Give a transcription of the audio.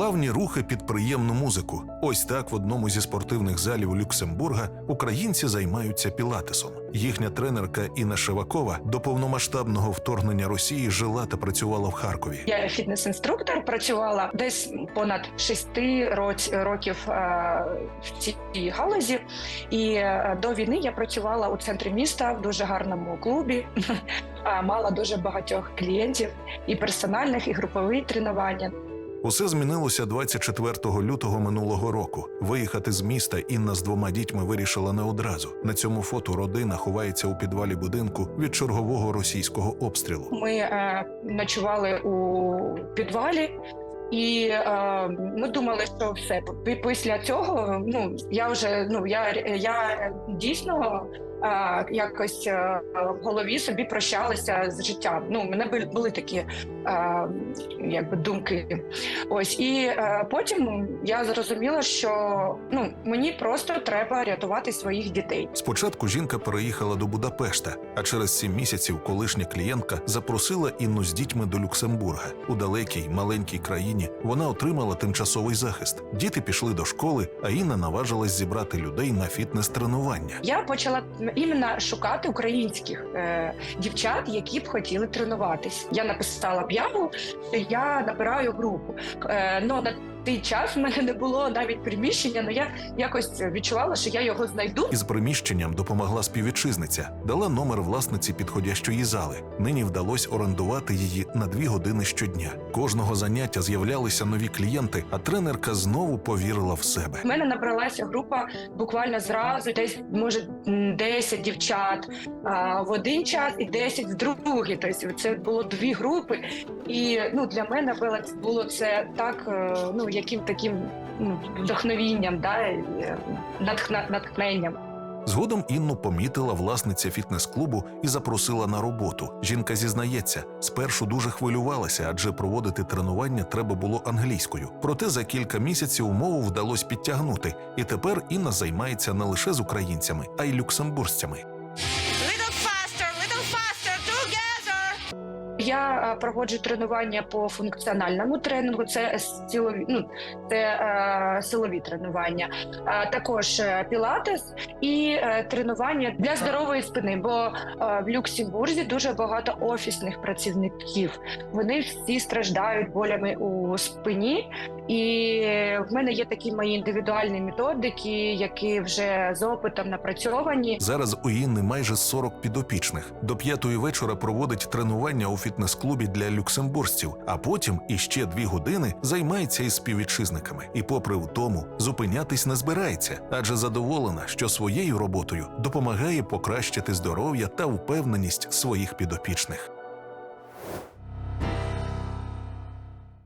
Плавні рухи під приємну музику. Ось так в одному зі спортивних залів Люксембурга українці займаються пілатесом. Їхня тренерка Інна Шевакова до повномасштабного вторгнення Росії жила та працювала в Харкові. Я фітнес-інструктор, працювала десь понад шести років е, в цій галузі. І е, до війни я працювала у центрі міста в дуже гарному клубі. Мала дуже багатьох клієнтів і персональних, і групові тренування. Усе змінилося 24 лютого минулого року. Виїхати з міста Інна з двома дітьми вирішила не одразу. На цьому фото родина ховається у підвалі будинку від чергового російського обстрілу. Ми е, ночували у підвалі. І е, ми думали, що все Пі- після цього. Ну я вже ну я я дійсно якось е, в голові собі прощалася з життям. Ну, у мене були, були такі е, якби думки. Ось і е, потім я зрозуміла, що ну мені просто треба рятувати своїх дітей. Спочатку жінка переїхала до Будапешта, а через сім місяців колишня клієнтка запросила Інну з дітьми до Люксембурга. У далекій маленькій країні вона отримала тимчасовий захист. Діти пішли до школи, а Інна наважилась зібрати людей на фітнес-тренування. Я почала іменно шукати українських е, дівчат, які б хотіли тренуватись. Я написала б'яву. я набираю групу. Е, но на той час в мене не було навіть приміщення, але я якось відчувала, що я його знайду. Із приміщенням допомогла співвітчизниця, дала номер власниці підходящої зали. Нині вдалося орендувати її на дві години щодня. Кожного заняття з'являлися нові клієнти, а тренерка знову повірила в себе. В мене набралася група буквально зразу, десь може м, 10 дівчат а, в один час і 10 в другий. Тобто це було дві групи. І ну для мене було, було це так, е, ну яким таким ну, вдохновінням, да, е, натхна, натхненням. Згодом Інну помітила власниця фітнес-клубу і запросила на роботу. Жінка зізнається, спершу дуже хвилювалася, адже проводити тренування треба було англійською. Проте за кілька місяців мову вдалося підтягнути, і тепер Інна займається не лише з українцями, а й люксембуржцями. Я е, проводжу тренування по функціональному тренінгу. Це силові, ну це е, силові тренування, також е, пілатес і тренування для здорової спини. Бо в Люксембурзі дуже багато офісних працівників. Вони всі страждають болями у спині, і в мене є такі мої індивідуальні методики, які вже з опитом напрацьовані. Зараз у Інни майже 40 підопічних. До п'ятої вечора проводить тренування у фітнес-клубі для люксембуржців, а потім іще дві години займається із співвітчизниками. І, попри втому, зупинятись не збирається, адже задоволена, що своєю роботою допомагає покращити здоров'я та впевненість своїх підопічних.